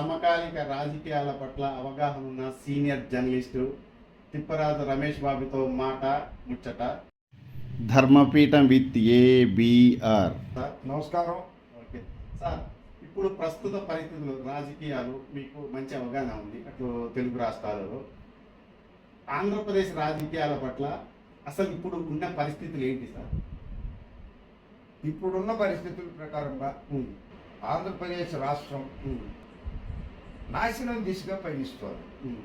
సమకాలీక రాజకీయాల పట్ల అవగాహన ఉన్న సీనియర్ జర్నలిస్టు తిప్పరాజు రమేష్ బాబుతో మాట ముచ్చట. Dharmapeetham with ABR. సార్ నమస్కారం. ఓకే. సార్ ఇప్పుడు ప్రస్తుత పరిస్థితులు రాజకీయాలు మీకు మంచి అవగాహన ఉంది అటు తెలుగు రాష్ట్రాలలో. ఆంధ్రప్రదేశ్ రాజకీయాల పట్ల అసలు ఇప్పుడు ఉన్న పరిస్థితులు ఏంటి సార్? ఇప్పుడున్న పరిస్థితుల ప్రకారంగా ఆంధ్రప్రదేశ్ రాష్ట్రం నాశనం దిశగా పయనిస్తోంది. ఉమ్,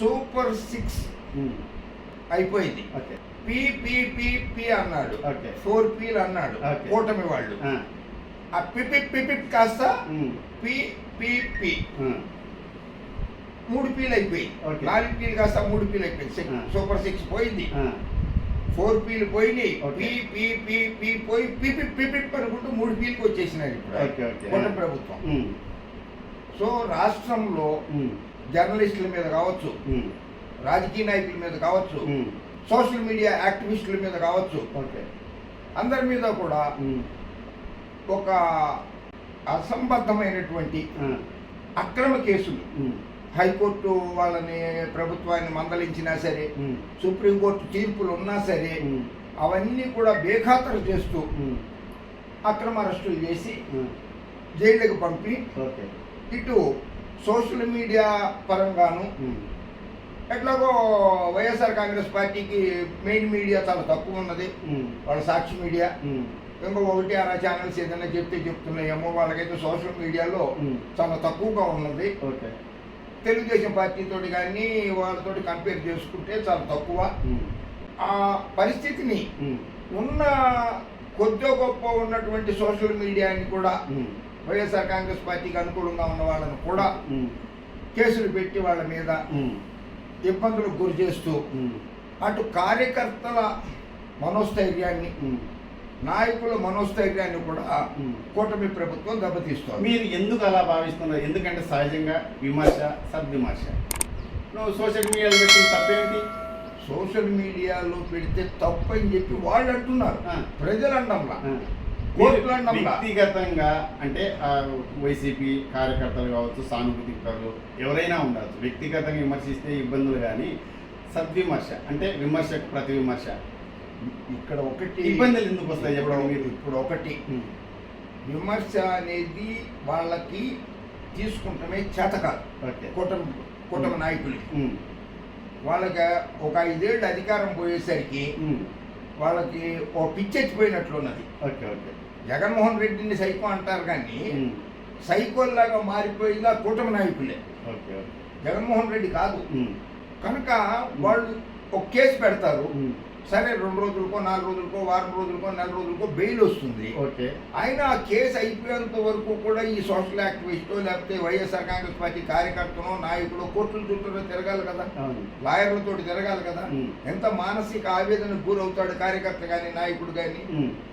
సూపర్ సిక్స్. అయిపోయింది. పిపిపిపి అన్నాడు. ఫోర్ పీలు అన్నాడు. కూటమి వాళ్ళు. ఆ, పిపిప్ పిపిప్ కాస్త పిపిపి మూడు పీలు అయిపోయి. నాలుగు పీలు కాస్త మూడు పీలు అయిపోయింది. సూపర్ సిక్స్ పోయింది. ఫోర్ పీలు పోయినాయి. ఓకే. పి పి పి పి పోయి పిపిప్ పిపిప్ అనుకుంటూ మూడు పీలకు వచ్చేసినారు ఇప్పుడు. ప్రభుత్వం. సో రాష్ట్రంలో జర్నలిస్టుల మీద కావచ్చు రాజకీయ నాయకుల మీద కావచ్చు సోషల్ మీడియా యాక్టివిస్టుల మీద కావచ్చు ఓకే. అందరి మీద కూడా ఒక అసంబద్ధమైనటువంటి అక్రమ కేసులు. హైకోర్టు వాళ్ళని ప్రభుత్వాన్ని మందలించినా సరే సుప్రీంకోర్టు తీర్పులు ఉన్నా సరే అవన్నీ కూడా బేఖాతరు చేస్తూ అక్రమ అరెస్టులు చేసి జైళ్ళకు పంపి ఓకే. ఇటు సోషల్ మీడియా పరంగాను ఎట్లాగో వైఎస్ఆర్ కాంగ్రెస్ పార్టీకి మెయిన్ మీడియా చాలా తక్కువ ఉన్నది. వాళ్ళ సాక్షి మీడియా. ఇంకో ఒకటి అర ఛానల్స్ ఏదైనా చెప్తే చెప్తున్నాయేమో వాళ్ళకైతే సోషల్ మీడియాలో చాలా తక్కువగా ఉన్నది. ఓకే. తెలుగుదేశం పార్టీతో కానీ వాళ్ళతోటి కంపేర్ చేసుకుంటే చాలా తక్కువ. ఆ పరిస్థితిని ఉన్న కొద్ది గొప్ప ఉన్నటువంటి సోషల్ మీడియాని కూడా వైఎస్ఆర్ కాంగ్రెస్ పార్టీకి అనుకూలంగా ఉన్న వాళ్ళని కూడా కేసులు పెట్టి వాళ్ళ మీద ఇబ్బందులకు గురి చేస్తూ అటు కార్యకర్తల మనోస్థైర్యాన్ని. నాయకుల మనోస్థైర్యాన్ని కూడా. కూటమి ప్రభుత్వం దెబ్బతీస్తోంది. మీరు ఎందుకు అలా భావిస్తున్నారు? ఎందుకంటే సహజంగా విమర్శ సద్విమర్శ. నువ్వు సోషల్ మీడియాలో పెట్టిన తప్పేంటి? సోషల్ మీడియాలో పెడితే తప్పు అని చెప్పి వాళ్ళు అంటున్నారు. ప్రజలు అండంలా వ్యక్తిగతంగా అంటే ఆ, వైసీపీ కార్యకర్తలు కావచ్చు సానుభూతికరులు ఎవరైనా ఉండవచ్చు వ్యక్తిగతంగా విమర్శిస్తే ఇబ్బందులు కానీ సద్విమర్శ అంటే విమర్శకు ప్రతి విమర్శ. ఇక్కడ ఒకటి ఇబ్బందులు ఎందుకు వస్తాయి చెప్పండి మీరు? ఇప్పుడు ఒకటి. విమర్శ అనేది వాళ్ళకి తీసుకుంటమే ఓకే. కూటమి కూటమి నాయకులకి. వాళ్ళకి ఒక ఐదేళ్ళు అధికారం పోయేసరికి వాళ్ళకి ఓ పిచ్చెత్తిపోయినట్లున్నది ఓకే ఓకే. జగన్మోహన్ రెడ్డిని సైకో అంటారు కానీ సైకోల్లాగా మారిపోయిందా కూటమి నాయకులే. జగన్మోహన్ రెడ్డి కాదు. కనుక వాళ్ళు ఒక కేసు పెడతారు. సరే రెండు రోజులకో నాలుగు రోజులకో వారం రోజులకో నెల రోజులకో బెయిల్ వస్తుంది. ఓకే. అయినా ఆ కేసు అయిపోయేంత వరకు కూడా ఈ సోషల్ యాక్టివిస్టో లేకపోతే వైఎస్ఆర్ కాంగ్రెస్ పార్టీ కార్యకర్తనో నాయకుడు కోర్టుల చుట్టూ తిరగాలి కదా. లాయర్లతో తిరగాలి కదా. ఎంత మానసిక ఆవేదనకు గురవుతాడు కార్యకర్త కానీ నాయకుడు కానీ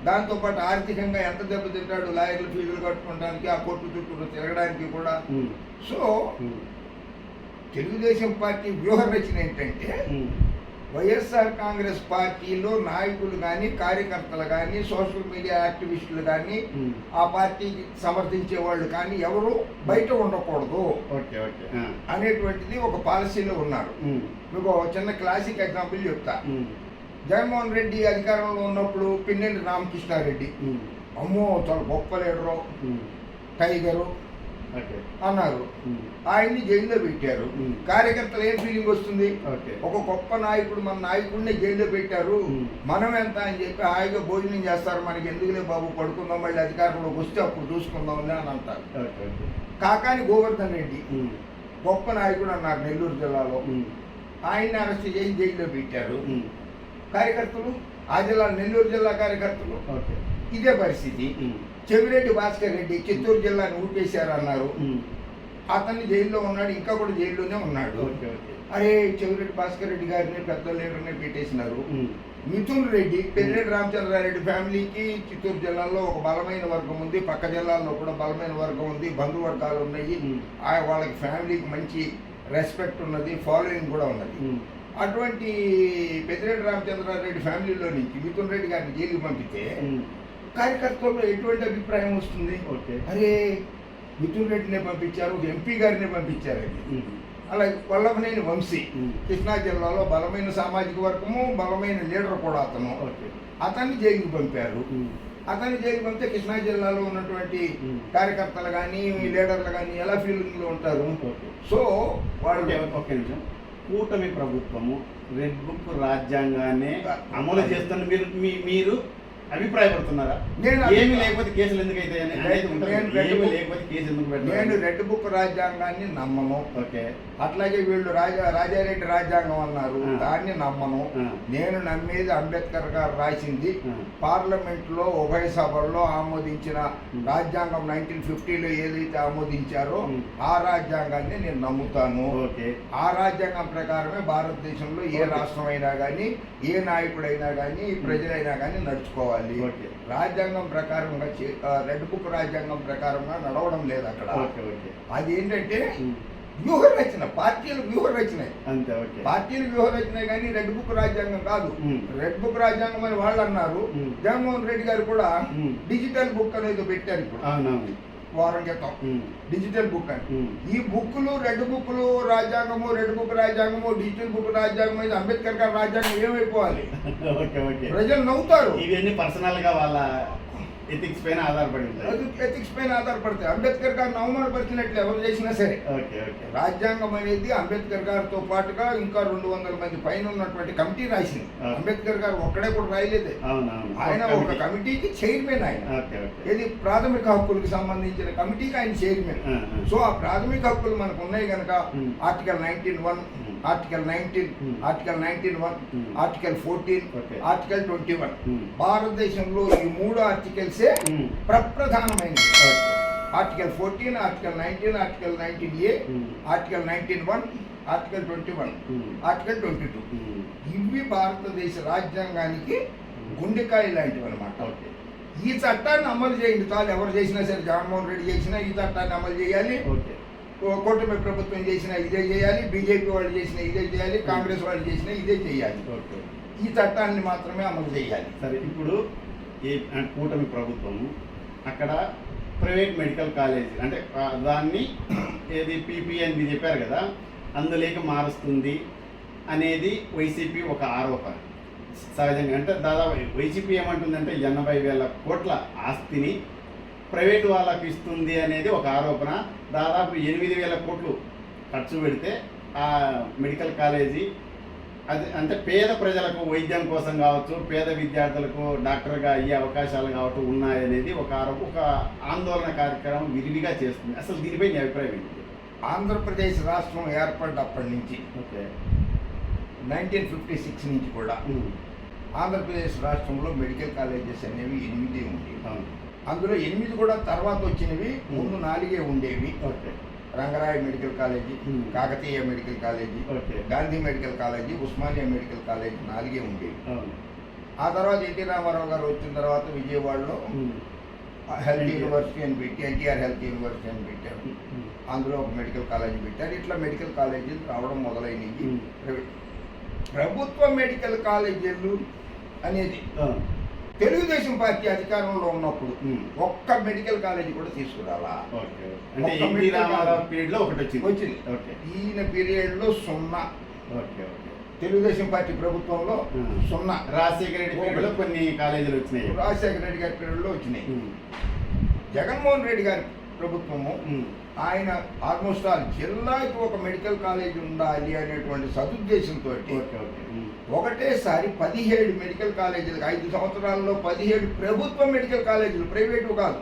దాంతోపాటు ఆర్థికంగా ఎంత దెబ్బతింటాడు లాయర్లు ఫీజులు కట్టుకోవడానికి ఆ కోర్టు చుట్టూ తిరగడానికి కూడా. సో తెలుగుదేశం పార్టీ వ్యూహ రచన ఏంటంటే వైఎస్ఆర్ కాంగ్రెస్ పార్టీలో నాయకులు కానీ కార్యకర్తలు కానీ సోషల్ మీడియా యాక్టివిస్టులు కానీ. ఆ పార్టీకి సమర్థించే వాళ్ళు కానీ ఎవరు బయట ఉండకూడదు ఓకే ఓకే. ఆ, అనేటువంటిది ఒక పాలసీలో ఉన్నారు. మీకు చిన్న క్లాసిక్ ఎగ్జాంపుల్ చెప్తా. జగన్మోహన్ రెడ్డి అధికారంలో ఉన్నప్పుడు పిన్నెల్లి రామకృష్ణారెడ్డి. అమ్మో చాలా గొప్ప లీడరు. టైగరు. అన్నారు. ఆయన్ని జైల్లో పెట్టారు. కార్యకర్తలు ఏం ఫీలింగ్ వస్తుంది? ఓకే. ఒక గొప్ప నాయకుడు మన నాయకుడిని జైల్లో పెట్టారు. మనం ఎంత అని చెప్పి హాయిగా భోజనం చేస్తారు. మనకి ఎందుకులే బాబు పడుకుందాం మళ్ళీ అధికారంలోకి వస్తే అప్పుడు చూసుకుందాంలే అని అంటారు. కాకాని గోవర్ధన్ రెడ్డి గొప్ప నాయకుడు అన్నారు నెల్లూరు జిల్లాలో. ఆయన్ని అరెస్ట్ చేసి జైల్లో పెట్టారు. కార్యకర్తలు ఆ జిల్లా నెల్లూరు జిల్లా కార్యకర్తలు. ఇదే పరిస్థితి. చెవిరెడ్డి భాస్కర్ రెడ్డి చిత్తూరు జిల్లాని ఊపేశారు అన్నారు ఉమ్, అతన్ని జైల్లో ఉన్నాడు ఇంకా కూడా జైల్లోనే ఉన్నాడు. అరే చెవిరెడ్డి భాస్కర్ రెడ్డి గారిని పెద్ద లీడర్ని పెట్టేసినారు? మిథున్ రెడ్డి పెద్దిరెడ్డి రామచంద్రారెడ్డి ఫ్యామిలీకి చిత్తూరు జిల్లాలో ఒక బలమైన వర్గం ఉంది పక్క జిల్లాల్లో కూడా బలమైన వర్గం ఉంది బంధువర్గాలు ఉన్నాయి. వాళ్ళకి ఫ్యామిలీకి మంచి రెస్పెక్ట్ ఉన్నది ఫాలోయింగ్ కూడా ఉన్నది. అటువంటి పెద్దిరెడ్డి రామచంద్రారెడ్డి ఫ్యామిలీలో నుంచి మిథున్ రెడ్డి గారిని జైలుకి పంపితే కార్యకర్తల్లో ఎటువంటి అభిప్రాయం వస్తుంది? ఓకే. అరే మిథున్ రెడ్డిని పంపించారు ఒక ఎంపీ గారిని పంపించారు ఉమ్. అలాగే వల్లభనేని వంశీ. కృష్ణా జిల్లాలో బలమైన సామాజిక వర్గము బలమైన లీడర్ కూడా అతను. ఓకే. అతన్ని జైలుకి పంపారు. అతన్ని జైలుకి పంపితే కృష్ణా జిల్లాలో ఉన్నటువంటి. కార్యకర్తలు కానీ లీడర్లు కానీ ఎలా ఫీలింగ్లో ఉంటారు? ఓకే. సో వాళ్ళు ఒక్క నిమిషం. కూటమి ప్రభుత్వము రెడ్ బుక్ రాజ్యాంగాన్ని అమలు చేస్తున్న మీరు మీ- మీరు అభిప్రాయపడుతున్నారా? నేను ఏమి లేకపోతే కేసులు ఎందుకు అయితే లేకపోతే కేసు ఎందుకు నేను రెడ్ బుక్ రాజ్యాంగాన్ని నమ్మను. ఓకే. అట్లాగే వీళ్ళు రాజా రాజారెడ్డి రాజ్యాంగం అన్నారు. దాన్ని నమ్మను. నేను నమ్మేది అంబేద్కర్ గారు రాసింది ఆ. పార్లమెంట్లో ఉభయ సభల్లో ఆమోదించిన. రాజ్యాంగం నైన్టీన్ ఫిఫ్టీలో ఏదైతే ఆమోదించారో. ఆ రాజ్యాంగాన్ని నేను నమ్ముతాను ఓకే ఆ రాజ్యాంగం ప్రకారమే భారతదేశంలో ఏ. రాష్ట్రం అయినా కానీ ఏ నాయకుడైనా కానీ ప్రజలైనా కానీ నడుచుకోవాలి ఓకే. రాజ్యాంగం ప్రకారంగా రెడ్ బుక్ రాజ్యాంగం ప్రకారంగా నడవడం లేదు అక్కడ అది ఏంటంటే. వ్యూహ రచన పార్టీలు వ్యూహ రచన అంతే ఓకే. పార్టీలు వ్యూహ రచన కానీ రెడ్ బుక్ రాజ్యాంగం కాదు. రెడ్ బుక్ రాజ్యాంగం అని వాళ్ళు అన్నారు. జగన్మోహన్ రెడ్డి గారు కూడా. డిజిటల్ బుక్ అనేది పెట్టారు ఇప్పుడు. వారం క్రితం. డిజిటల్ బుక్ అని. ఈ బుక్లు రెడ్ బుక్లు రాజ్యాంగము రెడ్ బుక్ రాజ్యాంగము డిజిటల్ బుక్ రాజ్యాంగం అయితే అంబేద్కర్ గారి రాజ్యాంగం ఏమైపోవాలి? ప్రజలు నవ్వుతారు. ఇవన్నీ పర్సనల్గా వాళ్ళ ఎథిక్స్ పైన ఆధారపడి ఉంటాయి. ఎథిక్స్ పైన ఆధారపడతాయి. అంబేద్కర్ గారిని అవమానపరిచినట్లు ఎవరు చేసినా సరే. Okay okay. రాజ్యాంగం అనేది అంబేద్కర్ గారితో పాటుగా ఇంకా రెండు వందల మంది పైన ఉన్నటువంటి కమిటీ రాసింది. అంబేద్కర్ గారు ఒక్కడే కూడా రాయలేదే. ఆయన ఒక కమిటీకి చైర్మన్ ఆయన. ఇది ప్రాథమిక హక్కులకు సంబంధించిన కమిటీకి ఆయన చైర్మన్. సో ఆ ప్రాథమిక హక్కులు మనకు ఉన్నాయి కనుక. Article nineteen one. Article nineteen Hmm. Article nineteen one Hmm. Article fourteen. Article twenty one Hmm. భారతదేశంలో ఈ మూడు ఆర్టికల్సే um. ప్రప్రధానమైనది okay article fourteen article nineteen article nineteen A. Article nineteen one article twenty one. Article twenty two. ఇవి భారతదేశ రాజ్యాంగానికి గుండెకాయ లాంటివి అనమాట ఈ చట్టాన్ని అమలు చేయండి చాలు ఎవరు చేసినా సరే జగన్మోహన్ రెడ్డి చేసినా ఈ చట్టాన్ని అమలు చేయాలి కూటమి ప్రభుత్వం చేసినా ఇదే చేయాలి బీజేపీ వాళ్ళు చేసినా ఇదే చేయాలి కాంగ్రెస్ వాళ్ళు చేసినా ఇదే చేయాలి. ఈ చట్టాన్ని మాత్రమే అమలు చేయాలి. సరే ఇప్పుడు ఈ కూటమి ప్రభుత్వము అక్కడ ప్రైవేట్ మెడికల్ కాలేజ్ అంటే దాన్ని ఏది పీపీ అని మీరు చెప్పారు కదా అందులోకి మారుస్తుంది అనేది వైసీపీ ఒక ఆరోపణ. సహజంగా అంటే దాదాపు వైసీపీ ఏమంటుందంటే ఎనభై వేల కోట్ల ఆస్తిని ప్రైవేట్ వాళ్ళకి ఇస్తుంది అనేది ఒక ఆరోపణ. దాదాపు ఎనిమిది వేల కోట్లు ఖర్చు పెడితే ఆ మెడికల్ కాలేజీ అది అంటే పేద ప్రజలకు వైద్యం కోసం కావచ్చు పేద విద్యార్థులకు డాక్టర్గా అయ్యే అవకాశాలు కావచ్చు ఉన్నాయనేది ఒక ఆరోపణ ఒక ఆందోళన కార్యక్రమం విరివిగా చేస్తుంది. అసలు దీనిపై నీ అభిప్రాయం ఏంటి? ఆంధ్రప్రదేశ్ రాష్ట్రం ఏర్పడ్డప్పటి నుంచి ఓకే. నైన్టీన్ ఫిఫ్టీ సిక్స్ నుంచి కూడా ఆంధ్రప్రదేశ్ రాష్ట్రంలో మెడికల్ కాలేజెస్ అనేవి ఎనిమిది అవును. అందులో ఎనిమిది కూడా తర్వాత వచ్చినవి ముందు నాలుగే ఉండేవి Rangaraya medical college. Kakatiya medical college Gandhi medical college Osmania medical college నాలుగే ఉండేవి ఆ తర్వాత ఎన్టీ రామారావు గారు వచ్చిన తర్వాత విజయవాడలో. హెల్త్. యూనివర్సిటీ అని పెట్టి ఎన్టీఆర్ హెల్త్ యూనివర్సిటీ అని పెట్టారు. అందులో ఒక మెడికల్ కాలేజీ పెట్టారు ఇట్లా మెడికల్ కాలేజీలు రావడం మొదలైనవి ప్రభుత్వ మెడికల్ కాలేజీలు అనేది. తెలుగుదేశం పార్టీ అధికారంలో ఉన్నప్పుడు. ఒక్క మెడికల్ కాలేజీ కూడా తీసుకురాలా. పీరియడ్లో ఒకటి వచ్చింది వచ్చింది ఓకే ఈయన పీరియడ్లో సున్నా ఓకే ఓకే తెలుగుదేశం పార్టీ ప్రభుత్వంలో. సున్నా రాజశేఖర రెడ్డి కొన్ని కాలేజీలు వచ్చినాయి రాజశేఖర రెడ్డి గారి పీరియడ్లో వచ్చినాయి. జగన్మోహన్ రెడ్డి గారి ప్రభుత్వము. ఆయన ఆల్మోస్ట్ ఆల్ జిల్లాకి ఒక మెడికల్ కాలేజ్ ఉండాలి అనేటువంటి సదుద్దేశంతో. ఒకటేసారి పదిహేడు మెడికల్ కాలేజీలకు ఐదు సంవత్సరాల్లో పదిహేడు ప్రభుత్వ మెడికల్ కాలేజీలు ప్రైవేటు కాదు.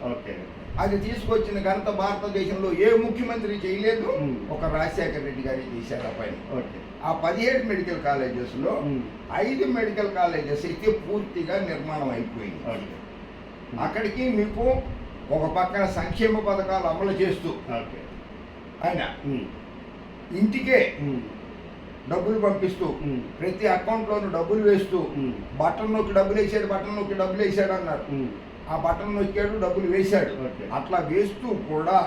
అది తీసుకొచ్చిన ఘనత భారతదేశంలో ఏ ముఖ్యమంత్రి చేయలేదు. ఒక రాజశేఖర రెడ్డి గారి చేశారు ఆ పని. ఆ పదిహేడు మెడికల్ కాలేజెస్లో. ఐదు మెడికల్ కాలేజెస్ అయితే పూర్తిగా నిర్మాణం అయిపోయింది. ఓకే. అక్కడికి మీకు ఒక పక్కన సంక్షేమ పథకాలు అమలు చేస్తూ ఓకే. ఆయన. ఇంటికే. డబ్బులు పంపిస్తూ. ప్రతి అకౌంట్లోనూ డబ్బులు వేస్తూ. బటన్ నొక్కి డబ్బులు వేసాడు బటన్ నొక్కి డబ్బులు వేసాడు అన్నారు. ఆ బటన్ నొక్కాడు డబ్బులు వేశాడు. అట్లా వేస్తూ కూడా.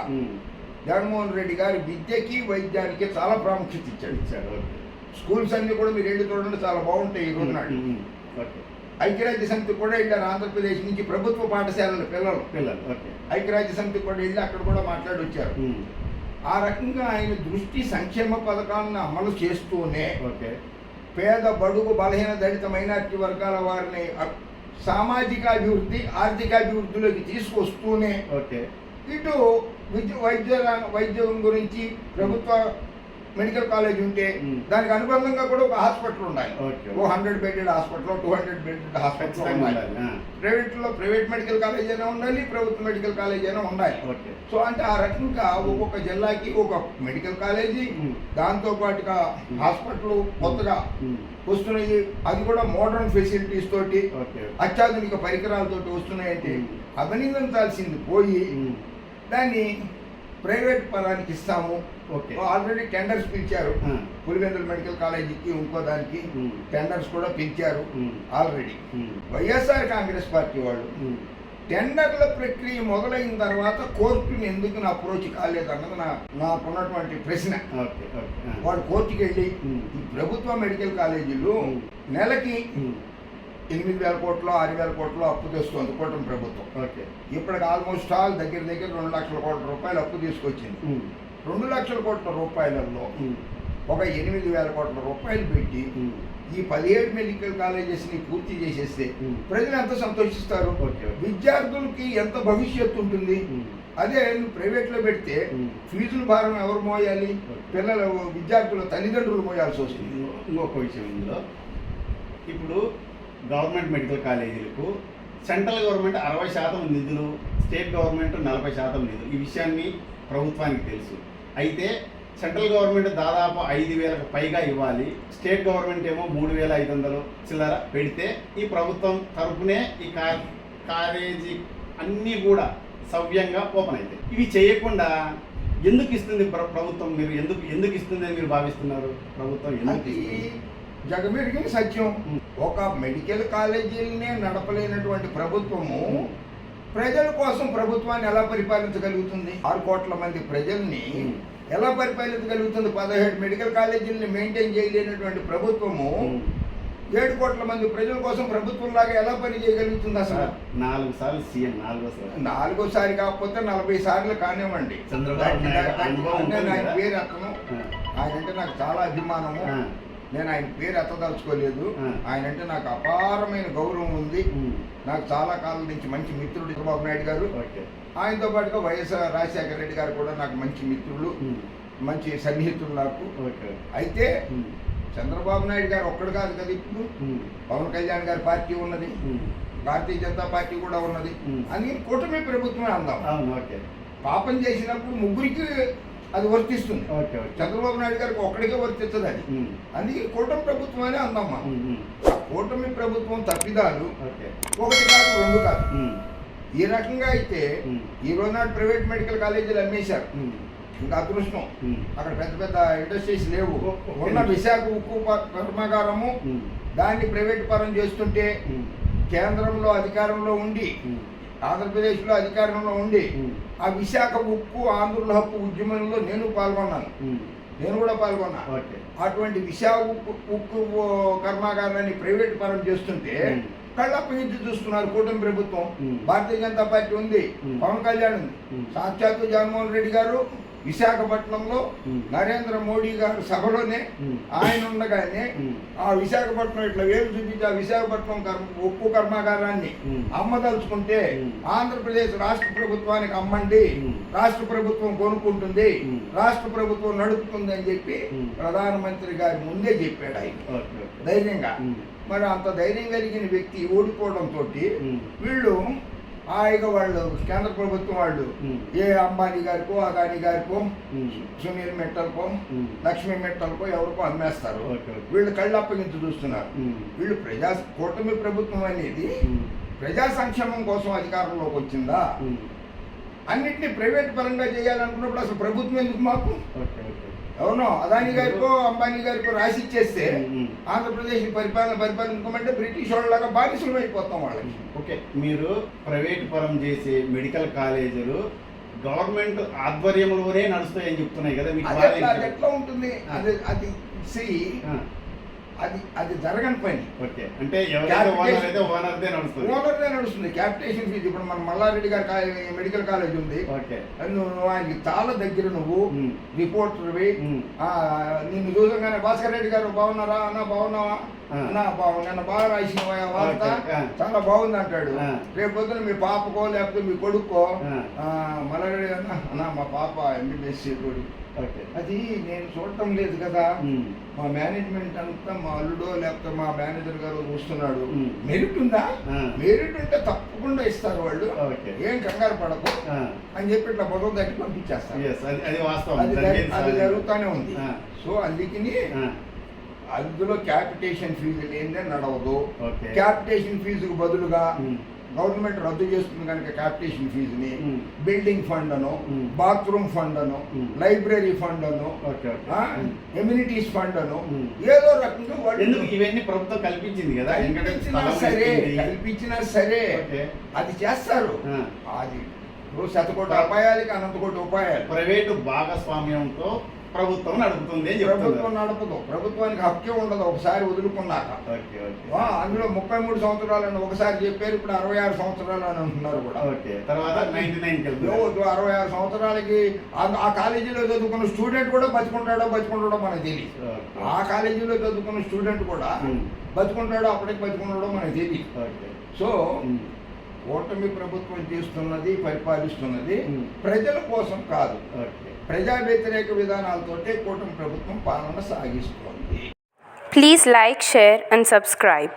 జగన్మోహన్ రెడ్డి గారి విద్యకి వైద్యానికి చాలా ప్రాముఖ్యత ఇచ్చాడు ఇచ్చాడు స్కూల్స్ అన్ని కూడా మీరు వెళ్ళి చూడండి చాలా బాగుంటాయి ఈ రోజు నాడు ఉమ్. ఓకే ఐక్యరాజ్య సమితి కూడా వెళ్ళారు ఆంధ్రప్రదేశ్ నుంచి ప్రభుత్వ పాఠశాలల పిల్లలు పిల్లలు ఐక్యరాజ్య సమితి కూడా వెళ్ళి అక్కడ కూడా మాట్లాడి వచ్చారు ఆ రకంగా ఆయన దృష్టి సంక్షేమ పథకాలను అమలు చేస్తూనే ఓకే. పేద బడుగు బలహీన దళిత మైనారిటీ వర్గాల వారిని సామాజిక అభివృద్ధి ఆర్థిక అభివృద్ధిలోకి తీసుకొస్తూనే ఓకే. ఇటు విద్య వైద్య వైద్యం గురించి ప్రభుత్వ మెడికల్ కాలేజ్ ఉంటే. దానికి అనుబంధంగా కూడా ఒక హాస్పిటల్ ఉండాలి. ఓ hundred bedded hospital two hundred bedded hospital ఉండాలి. ప్రైవేట్లో ప్రైవేట్ మెడికల్ కాలేజ్ అయినా ఉండాలి ప్రభుత్వ మెడికల్ కాలేజ్ అయినా ఉండాలి. సో అంటే ఆ రకంగా ఒక్కొక్క జిల్లాకి ఒక మెడికల్ కాలేజీ. దాంతో పాటుగా హాస్పిటల్ కొత్తగా వస్తున్నాయి. అది కూడా మోడర్న్ ఫెసిలిటీస్ తోటి అత్యాధునిక పరికరాలతోటి వస్తున్నాయంటే. అభినందించాల్సింది పోయి దాన్ని ప్రైవేట్ పరానికి ఇస్తాము. ఓకే. ఆల్రెడీ టెండర్స్ పిలిచారు. పులివెందుల మెడికల్ కాలేజీకి ఇంకో దానికి టెండర్స్ కూడా పిలిచారు ఆల్రెడీ. వైఎస్ఆర్ కాంగ్రెస్ పార్టీ వాళ్ళు టెండర్ల ప్రక్రియ మొదలైన తర్వాత కోర్టుని ఎందుకు అప్రోచ్ కాలేదన్నది నా నాకున్నటువంటి ప్రశ్న. వాడు కోర్టుకి వెళ్ళి ప్రభుత్వ మెడికల్ కాలేజీలు. నెలకి ఎనిమిది వేల కోట్లు ఆరు వేల కోట్లు అప్పు తెస్తుంది కూటమి ప్రభుత్వం. ఓకే. ఇప్పటికి ఆల్మోస్ట్ ఆల్ దగ్గర దగ్గర రెండు లక్షల కోట్ల రూపాయలు అప్పు తీసుకొచ్చింది. రెండు లక్షల కోట్ల రూపాయలలో ఒక ఎనిమిది వేల కోట్ల రూపాయలు పెట్టి ఈ పదిహేడు మెడికల్ కాలేజెస్ని పూర్తి చేసేస్తే. ప్రజలు ఎంత సంతోషిస్తారు. విద్యార్థులకి ఎంత భవిష్యత్తు ఉంటుంది? అదే నువ్వు ప్రైవేట్లో పెడితే. ఫీజుల భారం ఎవరు మోయాలి? పిల్లల విద్యార్థుల తల్లిదండ్రులు మోయాల్సి వస్తుంది. ఇంకో- ఇంకొక విషయం ఇందులో. ఇప్పుడు గవర్నమెంట్ మెడికల్ కాలేజీలకు సెంట్రల్ గవర్నమెంట్ అరవై శాతం నిధులు స్టేట్ గవర్నమెంట్ నలభై శాతం నిధులు. ఈ విషయాన్ని ప్రభుత్వానికి తెలుసు. అయితే సెంట్రల్ గవర్నమెంట్ దాదాపు ఐదు వేలకు పైగా ఇవ్వాలి. స్టేట్ గవర్నమెంట్ ఏమో మూడు వేల ఐదు వందలు చిల్లర పెడితే ఈ ప్రభుత్వం తరపునే ఈ కాలేజీ అన్నీ కూడా సవ్యంగా ఓపెన్ అవుతాయి ఇవి చేయకుండా ఎందుకు ఇస్తుంది ప్ర- ప్రభుత్వం మీరు? ఎందుకు ఎందుకు ఇస్తుంది అని మీరు భావిస్తున్నారు? ప్రభుత్వం ఎందుకు? జగమెరిగిన సత్యం. ఒక మెడికల్ కాలేజీలనే నడపలేనటువంటి ప్రభుత్వము ప్రజల కోసం ప్రభుత్వాన్ని ఎలా పరిపాలించగలుగుతుంది? ఆరు కోట్ల మంది ప్రజల్ని. ఎలా పరిపాలించగలుగుతుంది? పదిహేడు మెడికల్ కాలేజీలని మెయింటైన్ చేయలేనటువంటి ప్రభుత్వము. ఏడు కోట్ల మంది ప్రజల కోసం ప్రభుత్వం లాగా ఎలా పని చేయగలుగుతుంది అసలు? సార్, నాలుగు సార్లు సీఎం నాలుగో సార్. నాలుగోసారి కాకపోతే నలభై సార్లు కానివ్వండి. చంద్రబాబు? పేరు ఎత్తను ఆయన అంటే నాకు చాలా అభిమానము. నేను ఆయన పేరు ఎత్తదలుచుకోలేదు. ఆయన అంటే నాకు అపారమైన గౌరవం ఉంది. నాకు చాలా కాలం నుంచి మంచి మిత్రుడు చంద్రబాబు నాయుడు గారు ఆయనతో పాటుగా వైఎస్ఆర్ రాజశేఖర రెడ్డి గారు కూడా నాకు మంచి మిత్రులు. మంచి సన్నిహితులు నాకు అయితే. చంద్రబాబు నాయుడు గారు ఒక్కడు కాదు కదా ఇప్పుడు. పవన్ కళ్యాణ్ గారి పార్టీ ఉన్నది. భారతీయ జనతా పార్టీ కూడా ఉన్నది. అందుకని కూటమి ప్రభుత్వమే అందాం పాపం చేసినప్పుడు ముగ్గురికి అది వర్తిస్తుంది చంద్రబాబు నాయుడు గారికి ఒక్కడికే వర్తిస్తుంది అది. అందుకే కూటమి ప్రభుత్వం అనే అందామా ఉమ్. ఉమ్. ఆ కూటమి ప్రభుత్వం తప్పిదాలు ఓకే ఒకటి కాదు రెండు కాదు. ఈ రకంగా అయితే. ఈ రోజు నాడు ప్రైవేట్ మెడికల్ కాలేజీలు అమ్మేశారు. ఇంకా అదృష్టం. అక్కడ పెద్ద పెద్ద ఇండస్ట్రీస్ లేవు. ఉన్న విశాఖ ఉక్కు కర్మాగారము. దాన్ని ప్రైవేట్ పరం చేస్తుంటే. కేంద్రంలో అధికారంలో ఉండి. ఆంధ్రప్రదేశ్లో అధికారంలో ఉండి. ఆ విశాఖ ఉక్కు ఆంధ్రుల హక్కు ఉద్యమంలో నేను పాల్గొన్నాను. నేను కూడా పాల్గొన్నా అటువంటి విశాఖ ఉక్కు ఉక్కు కర్మాగారాన్ని ప్రైవేట్ పరం చేస్తుంటే. కళ్ళప్పగించి చూస్తున్నారు కూటమి ప్రభుత్వం. భారతీయ జనతా పార్టీ ఉంది. పవన్ కళ్యాణ్ ఉంది. సాక్షాత్తు జగన్మోహన్ రెడ్డి గారు విశాఖపట్నంలో. నరేంద్ర మోడీ గారు సభలోనే. ఆయన ఉండగానే. ఆ విశాఖపట్నం ఇట్లా వేలు చూపించి ఆ విశాఖపట్నం కర్మ ఉక్కు కర్మాగారాన్ని. అమ్మదలుచుకుంటే. ఆంధ్రప్రదేశ్ రాష్ట్ర ప్రభుత్వానికి అమ్మండి. రాష్ట్ర ప్రభుత్వం కొనుక్కుంటుంది. రాష్ట్ర ప్రభుత్వం నడుపుతుంది అని చెప్పి. ప్రధానమంత్రి గారి ముందే చెప్పాడు ఆయన ధైర్యంగా. మరి అంత ధైర్యం కలిగిన వ్యక్తి ఓడిపోవడంతో. వీళ్ళు హాయిగా వాళ్ళు కేంద్ర ప్రభుత్వం వాళ్ళు. ఏ అంబానీ గారికో అదానీ గారికో. సునీల్ మిట్టల్కో. లక్ష్మీ మిట్టల్కో ఎవరికో అమ్మేస్తారు వీళ్ళు కళ్ళు అప్పగించి చూస్తున్నారు. వీళ్ళు ప్రజా కూటమి ప్రభుత్వం అనేది. ప్రజా సంక్షేమం కోసం అధికారంలోకి వచ్చిందా. అన్నిటినీ ప్రైవేట్ పరంగా చేయాలనుకున్నప్పుడు అసలు ప్రభుత్వం ఎందుకు మాకు అవును అదానీ గారికో అంబానీ గారికో రాసి ఇచ్చేస్తే. ఆంధ్రప్రదేశ్ పరిపాలన పరిపాలించుకోమంటే బ్రిటిష్ వాళ్ళలాగా బానిసలు అయిపోతాం వాళ్ళకి. ఓకే మీరు ప్రైవేట్ పరం చేసే మెడికల్ కాలేజీలు గవర్నమెంట్ ఆధ్వర్యంలోనే నడుస్తాయని చెప్తున్నాయి కదా మీకు ఎట్లా ఉంటుంది? అది అది సి అది అది జరగని పని. ఓకే. అంటే ఓనర్దే నడుస్తుంది. క్యాపిటేషన్ ఫీజు ఇప్పుడు మన మల్లారెడ్డి గారి మెడికల్ కాలేజ్ ఉంది. నువ్వు ఆయనకి చాలా దగ్గర నువ్వు రిపోర్టర్వి నిన్ను చూసగానే భాస్కర్ రెడ్డి గారు బాగున్నారా? అన్న బాగున్నావా. అన్న నిన్న బాగా రాసిన వార్త. చాలా బాగుంది అంటాడు. రేపు పొద్దున మీ పాపకో లేకపోతే మీ కొడుకో. మలరెడ్డి అన్న మా పాప ఎంబీబీఎస్ కొడుకు అది నేను చూడటం లేదు కదా. మా. మేనేజ్మెంట్ అంతా మా అల్లుడో లేకపోతే మా మేనేజర్ గారు చూస్తున్నాడు. మెరిట్ ఉందా. మెరిట్ ఉంటే తప్పకుండా ఇస్తారు వాళ్ళు. ఏం కంగారు పడకు. అని చెప్పి ఇట్లా బొదవ తట్టి పంపించేస్తారు. Yes, అది. జరుగుతూనే ఉంది. సో అందుకని అందులో క్యాపిటేషన్ ఫీజు లేదే నడవదు క్యాపిటేషన్ ఫీజుకు బదులుగా గవర్నమెంట్ రద్దు చేస్తుంది కనుక క్యాపిటేషన్ ఫీజుని. బిల్డింగ్ ఫండ్ అను. బాత్రూమ్ ఫండ్ అను. లైబ్రరీ ఫండ్ అను. ఎమ్యూనిటీస్ ఫండ్ అను. ఏదో రకంగా వాళ్ళు ఇవన్నీ ప్రభుత్వం కల్పించింది కదా కల్పించినా సరే. కల్పించినా సరే అది చేస్తారు. అది శతకోటి అపాయాలకి అనంత కోటి ఉపాయాలు ప్రైవేటు భాగస్వామ్యంతో ప్రభుత్వం నడుపుతుంది అని ప్రభుత్వం నడపదు. ప్రభుత్వానికి హక్కే ఉండదు ఒకసారి వదులుకున్నాక. అందులో ముప్పై మూడు సంవత్సరాలు అని ఒకసారి చెప్పారు ఇప్పుడు అరవై ఆరు సంవత్సరాలు అని అంటున్నారు కూడా. ఓకే తర్వాత అరవై ఆరు సంవత్సరాలకి ఆ- కాలేజీలో చదువుకున్న స్టూడెంట్ కూడా బతుకుంటాడో బతుకుంటాడో మనకు తెలియదు ఆ కాలేజీలో చదువుకున్న స్టూడెంట్ కూడా. బతుకుంటాడో అప్పటికి బతుకుంటాడో మనకు తెలియదు సో. ఓటమి ప్రభుత్వం చేస్తున్నది పరిపాలిస్తున్నది. ప్రజల కోసం కాదు. ఓకే. ప్రజా వ్యతిరేక విధానాలతోటే కూటమి ప్రభుత్వం పాలన సాగిస్తోంది Please like, share, and subscribe.